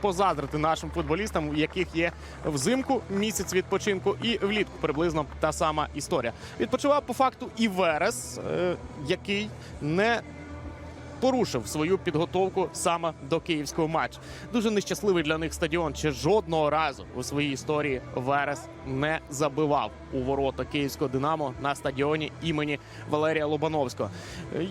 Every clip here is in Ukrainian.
позаздрити нашим футболістам, у яких є взимку місяць відпочинку, і влітку приблизно та сама історія. Відпочивав по факту і Верес, е, який не порушив свою підготовку саме до київського матчу. Дуже нещасливий для них стадіон. Ще жодного разу у своїй історії Верес не забивав у ворота київського Динамо на стадіоні імені Валерія Лобановського.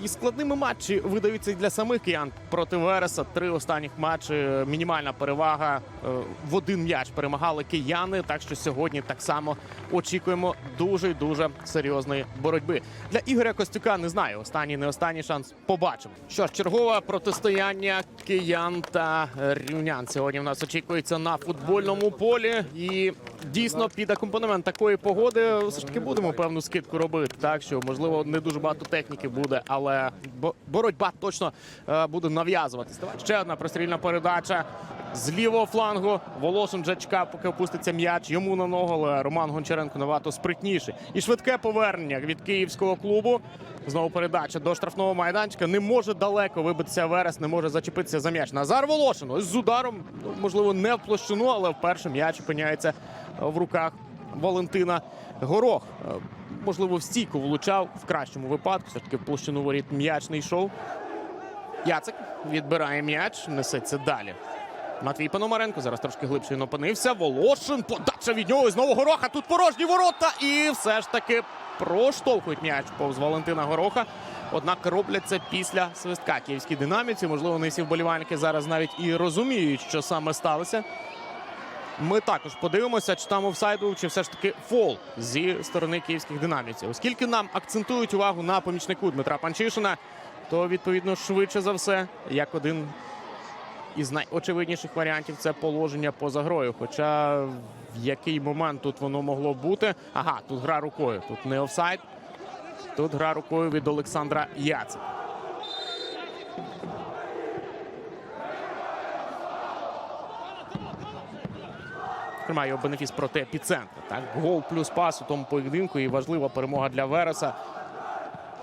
І складними матчі видаються для самих киян проти Вереса. Три останніх матчі е, мінімальна перевага е, в один м'яч перемагали кияни. Так що сьогодні так само очікуємо дуже дуже серйозної боротьби. Для Ігоря Костюка не знаю. Останній не останній шанс. Побачимо. Що ж, чергове протистояння киян та рівнян сьогодні в нас очікується на футбольному полі. І дійсно під акомпанемент такої погоди все ж таки будемо певну скидку робити. Так що можливо не дуже багато техніки буде, але боротьба точно е, буде нав'язуватись. Ще одна прострільна передача. З лівого флангу Волошин вже чекав, поки опуститься м'яч. Йому на ногу, але Роман Гончаренко набагато спритніший. І швидке повернення від київського клубу. Знову передача до штрафного майданчика. Не може далеко вибитися Верес, не може зачепитися за м'яч. Назар Волошин з ударом, ну, можливо, не в площину, але вперше м'яч опиняється в руках Валентина Горох. Е, Можливо, в стійку влучав в кращому випадку. Все ж таки в площину воріт м'яч не йшов. Яцик відбирає м'яч, несеться далі. Матвій Пономаренко зараз трошки глибше він опинився. Волошин, подача від нього і знову Гороха. Тут порожні ворота. І все ж таки проштовхують м'яч повз Валентина Гороха. Однак роблять це після свистка київській динаміці. Можливо, не всі вболівальники зараз навіть і розуміють, що саме сталося. Ми також подивимося, чи там офсайду, чи все ж таки фол зі сторони київських динамівців. Оскільки нам акцентують увагу на помічнику Дмитра Панчишина, то відповідно швидше за все, як один із найочевидніших варіантів це положення поза грою. Хоча в який момент тут воно могло бути? Ага, тут гра рукою. Тут не офсайд. Тут гра рукою від Олександра Яцика. Тримає його бенефіс проти епіцентра. Так, гол плюс пас у тому поєдинку і важлива перемога для Вереса.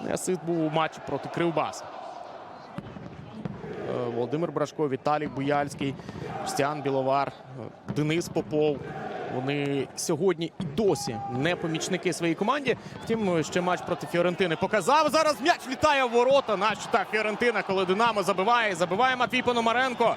Неасит був у матчі проти Кривбаса. Е, Володимир Брашко, Віталій Буяльський, Стян Біловар, е, Денис Попов. Вони сьогодні і досі не помічники своїй команді. Втім, ще матч проти Фіорентини показав. Зараз м'яч літає в ворота. На щитах Фіорентина, коли Динамо забиває. Забиває Матвій Пономаренко.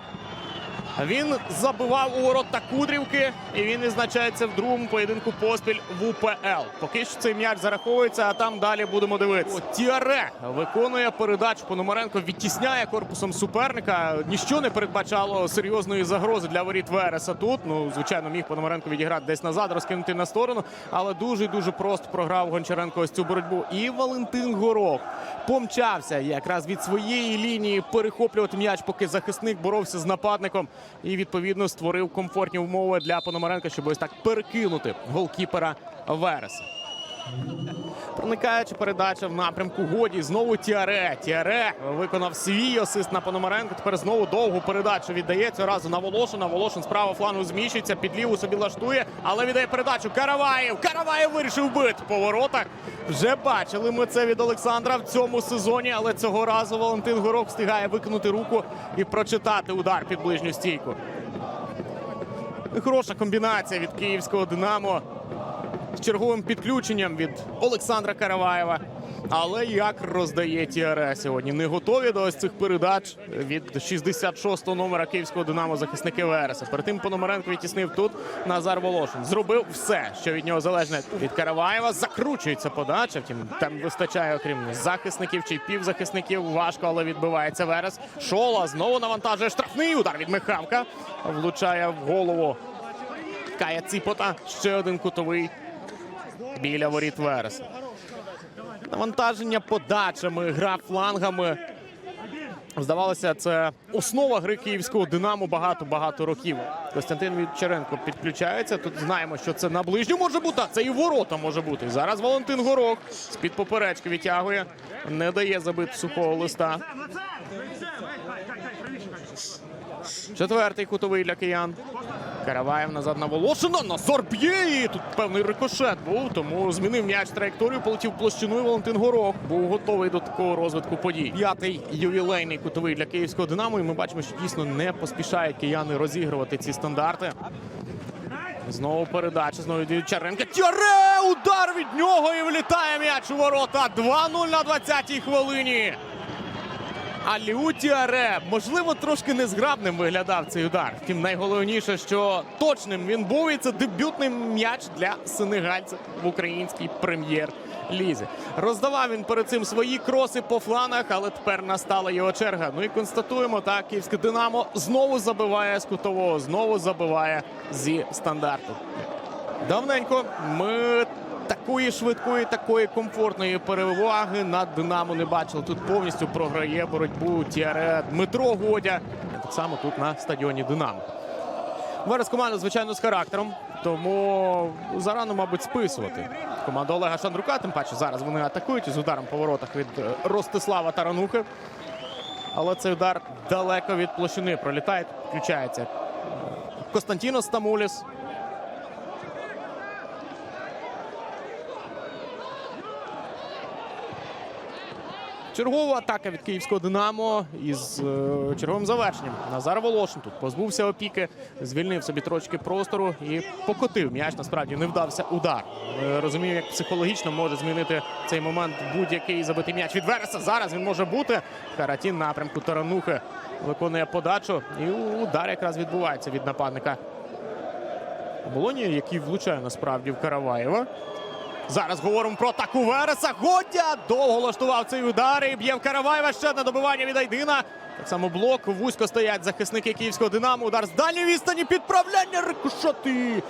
Він забивав у ворота Кудрівки, і він відзначається в другому поєдинку поспіль в УПЛ. Поки що цей м'яч зараховується, а там далі будемо дивитися. О, Тіаре виконує передачу. Пономаренко відтісняє корпусом суперника. Ніщо не передбачало серйозної загрози для воріт Вереса тут. Ну, звичайно, міг Пономаренко відіграти десь назад, розкинути на сторону, але дуже дуже просто програв Гончаренко ось цю боротьбу. І Валентин Горох помчався якраз від своєї лінії перехоплювати м'яч, поки захисник боровся з нападником. І відповідно створив комфортні умови для Пономаренка, щоб ось так перекинути голкіпера Вереса. Проникаючи передача в напрямку годі. Знову Тіаре. Тіаре виконав свій асист на Пономаренко. Тепер знову довгу передачу віддає цього разу на Волошина. Волошин з правого флангу зміщується, під ліву собі лаштує, але віддає передачу. Караваєв. Караваєв вирішив бити по воротах. Вже бачили ми це від Олександра в цьому сезоні, але цього разу Валентин Горох встигає викинути руку і прочитати удар під ближню стійку. Хороша комбінація від київського Динамо черговим підключенням від Олександра Караваєва. Але як роздає Тіаре сьогодні? Не готові до ось цих передач від 66-го номера київського Динамо захисники Вереса. Перед тим Пономаренко відтіснив тут Назар Волошин. Зробив все, що від нього залежне від Караваєва. Закручується подача. Втім, там вистачає, окрім захисників чи півзахисників. Важко, але відбивається Верес. Шола знову навантажує штрафний удар від Михавка. Влучає в голову Кая Ціпота. Ще один кутовий біля воріт Вереса. Навантаження подачами, гра флангами. Здавалося, це основа гри київського Динамо багато-багато років. Костянтин Вівчаренко підключається. Тут знаємо, що це на ближню може бути. а Це і ворота може бути. Зараз Валентин Горох з-під поперечки витягує, не дає забити сухого листа. Четвертий кутовий для киян. Караваєв назад на Волошина. Назар б'є. І тут певний рикошет був, тому змінив м'яч траєкторію, полетів в площину. Валентин Горох був готовий до такого розвитку подій. П'ятий ювілейний кутовий для київського Динамо. І ми бачимо, що дійсно не поспішають кияни розігрувати ці стандарти. Знову передача, знову від Чаренка. Тяре! Удар від нього і влітає м'яч у ворота. 2-0 на 20-й хвилині. Аліу Тіаре, можливо, трошки незграбним виглядав цей удар. Втім, найголовніше, що точним він був, і це дебютний м'яч для сенегальців в українській прем'єр-лізі. Роздавав він перед цим свої кроси по фланах, але тепер настала його черга. Ну і констатуємо, так, київське Динамо знову забиває з кутового, знову забиває зі стандарту. Давненько ми такої швидкої, такої комфортної переваги над Динамо не бачили. Тут повністю програє боротьбу Тіаре Дмитро Годя. Так само тут на стадіоні Динамо. Верес команда, звичайно, з характером, тому зарано, мабуть, списувати. Команда Олега Шандрука, тим паче зараз вони атакують із ударом по воротах від е, Ростислава Таранухи. Але цей удар далеко від площини пролітає. Включається е, Костянтінос Стамуліс. Чергова атака від київського Динамо із е, черговим завершенням. Назар Волошин тут позбувся опіки, звільнив собі трошки простору і покотив м'яч. Насправді не вдався удар. Е, розумію, як психологічно може змінити цей момент будь-який забитий м'яч від Вереса. Зараз він може бути. Каратін напрямку Таранухи виконує подачу. І удар якраз відбувається від нападника Болоні, який влучає насправді в Караваєва. Зараз говоримо про атаку Вереса. Годя довго влаштував цей удар і б'є в Караваєва. Ще одне добивання від Айдина. Так само блок. Вузько стоять захисники київського Динамо. Удар з дальньої відстані. Підправляння рикошоти.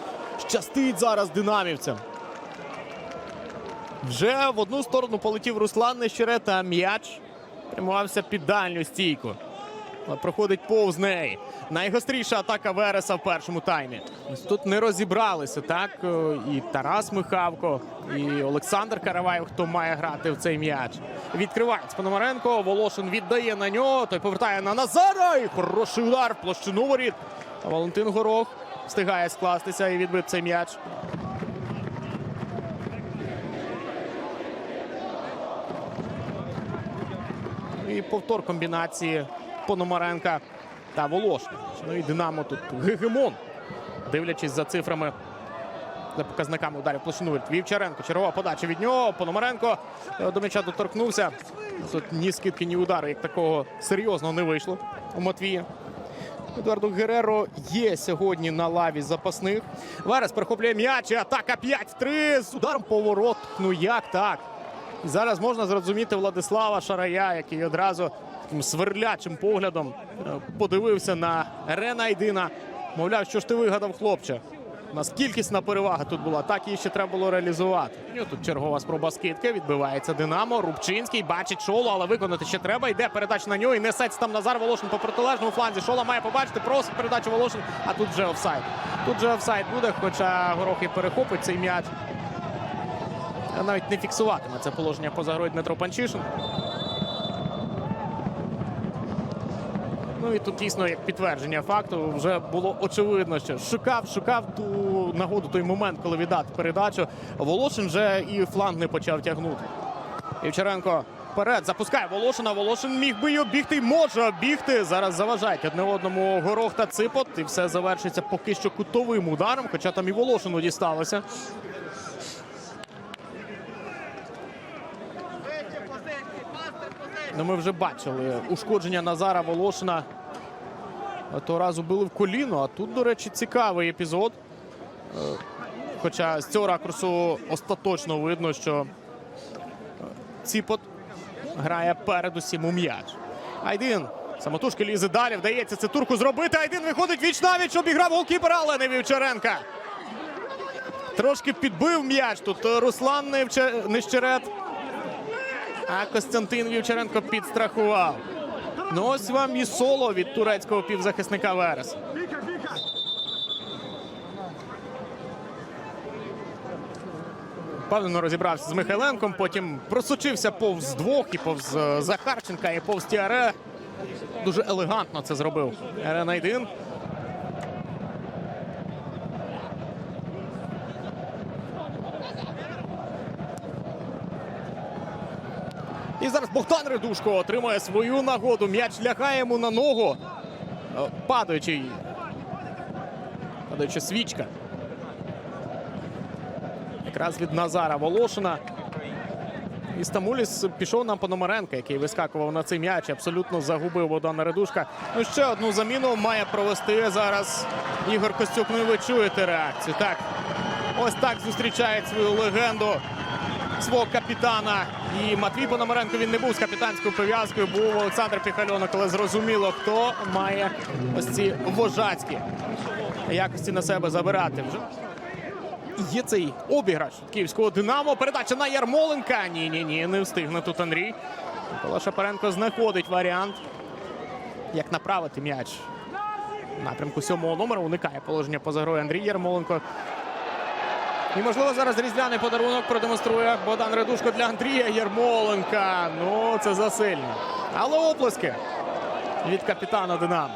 Щастить зараз динамівцям. Вже в одну сторону полетів Руслан Нещерет, а м'яч прямувався під дальню стійку. Але проходить повз неї. Найгостріша атака Вереса в першому таймі. Ось Тут не розібралися, так? Е, І Тарас Михавко, і Олександр Караваєв, хто має грати в цей м'яч. Відкривається Пономаренко. Волошин віддає на нього. Той повертає на Назара. І хороший удар в площину воріт. Валентин Горох встигає скластися і відбив цей м'яч. І повтор комбінації Пономаренка та Волошина. Ну і Динамо тут гегемон. Дивлячись за цифрами, за показниками ударів площину. Вівчаренко. Чергова подача від нього. Пономаренко е, до м'яча доторкнувся. Тут ні скидки, ні удару, як такого серйозно не вийшло у Матвія. Едуарду Гереро є сьогодні на лаві запасних. Верес перехоплює м'яч. Атака 5-3 з ударом по ворот. Ну як так? І зараз можна зрозуміти Владислава Шарая, який одразу сверлячим поглядом е, подивився на Рена Айдина. Мовляв, що ж ти вигадав, хлопче. У нас кількісна перевага тут була, так її ще треба було реалізувати. Тут чергова спроба скидки. Відбивається Динамо. Рубчинський бачить шолу, але виконати ще треба. Йде передача на нього і несеться там Назар Волошин по протилежному фланзі. Шола має побачити, просить передачу Волошин, а тут вже офсайд. Тут вже офсайд буде, хоча Горох і перехопить цей м'яч. Навіть не фіксуватиме це положення поза грою Дмитро Панчишин. Ну і тут дійсно як підтвердження факту вже було очевидно, що шукав, шукав ту нагоду, той момент, коли віддати передачу. Волошин вже і фланг не почав тягнути. Івчаренко вперед запускає Волошина. Волошин міг би й обігти, може обігти. Зараз заважають одне одному горох та ципот. І все завершиться поки що кутовим ударом, хоча там і Волошину дісталося. Ну, ми вже бачили ушкодження Назара Волошина. Того разу били в коліно, а тут, до речі, цікавий епізод. Е, Хоча з цього ракурсу остаточно видно, що е, Ціпот грає передусім у м'яч. Айдин самотужки лізе далі. Вдається це турку зробити. Айдин виходить віч навіч, обіграв голкіпера, але не Вівчаренка. Трошки підбив м'яч. Тут е, Руслан Нещерет. А Костянтин Вівчаренко підстрахував. Ну ось вам і соло від турецького півзахисника Верес. Певно розібрався з Михайленком, потім просочився повз двох і повз е, Захарченка, і повз Тіаре. Дуже елегантно це зробив Ерен І зараз Богдан Редушко отримує свою нагоду. М'яч лягає йому на ногу. Е, Падаючий. Падаюча свічка. Якраз від Назара Волошина. І Стамуліс пішов на Пономаренка, який вискакував на цей м'яч. Абсолютно загубив Богдана Редушка. Ну ще одну заміну має провести зараз Ігор Костюк. Ну і ви чуєте реакцію. Так, ось так зустрічає свою легенду свого капітана. І Матвій Пономаренко він не був з капітанською пов'язкою. Був Олександр Піхальонок, але зрозуміло, хто має ось ці вожацькі якості на себе забирати. Вже є цей обіграш від київського Динамо. Передача на Ярмоленка. Ні, ні, ні, не встигне тут Андрій. Микола Шапаренко знаходить варіант, як направити м'яч. Напрямку сьомого номера уникає положення поза грою Андрій Ярмоленко. І, можливо, зараз різдвяний подарунок продемонструє Богдан Редушко для Андрія Ярмоленка. Ну, це засильно. Але оплески від капітана Динамо.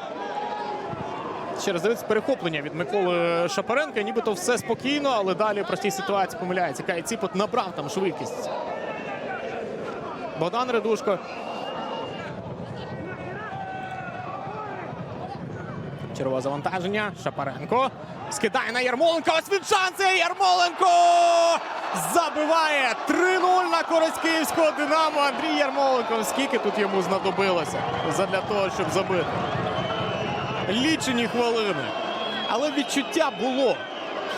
Ще раз дивиться перехоплення від Миколи Шапаренка. Нібито все спокійно, але далі простій ситуації помиляється. Кай Ціпот набрав там швидкість. Богдан Редушко. Червове завантаження. Шапаренко. Скидає на Ярмоленко. Ось він шанси. Ярмоленко забиває 3-0 на користь київського Динамо. Андрій Ярмоленко. Скільки тут йому знадобилося задля того, щоб забити? Лічені хвилини. Але відчуття було,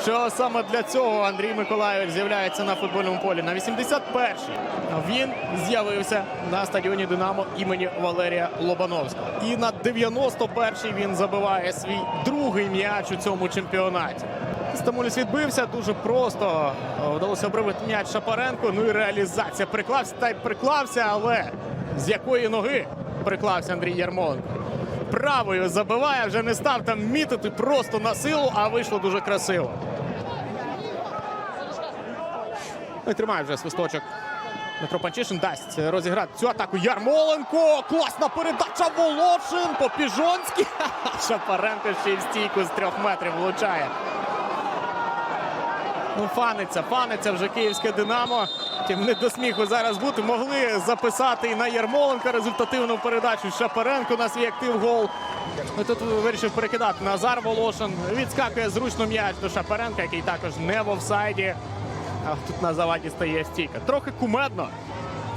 що саме для цього Андрій Миколаївич з'являється на футбольному полі. На 81-й він з'явився на стадіоні Динамо імені Валерія Лобановського. І на 91-й він забиває свій другий м'яч у цьому чемпіонаті. Стамуліс відбився дуже просто. Вдалося обривати м'яч Шапаренко. Ну і реалізація приклався та й приклався, але з якої ноги приклався Андрій Ярмоленко. Правою забиває, вже не став там мітити просто на силу, а вийшло дуже красиво. Ну тримає вже свисточок. Дмитро Панчишин дасть розіграти цю атаку. Ярмоленко! Класна передача Волошин по Піжонськи. Шапаренко ще й в стійку з трьох метрів влучає. Ну, фаниться, фаниться вже київське Динамо. Тим не до сміху зараз бути. Могли записати і на Ярмоленка результативну передачу. Шапаренко на свій актив гол. Ну, Тут вирішив перекидати Назар Волошин. Відскакує зручно м'яч до Шапаренка, який також не в офсайді. А тут на заваді стає стійка. Трохи кумедно.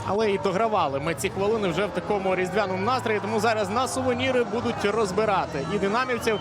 Але і догравали ми ці хвилини вже в такому різдвяному настрої. Тому зараз на сувеніри будуть розбирати і динамівців,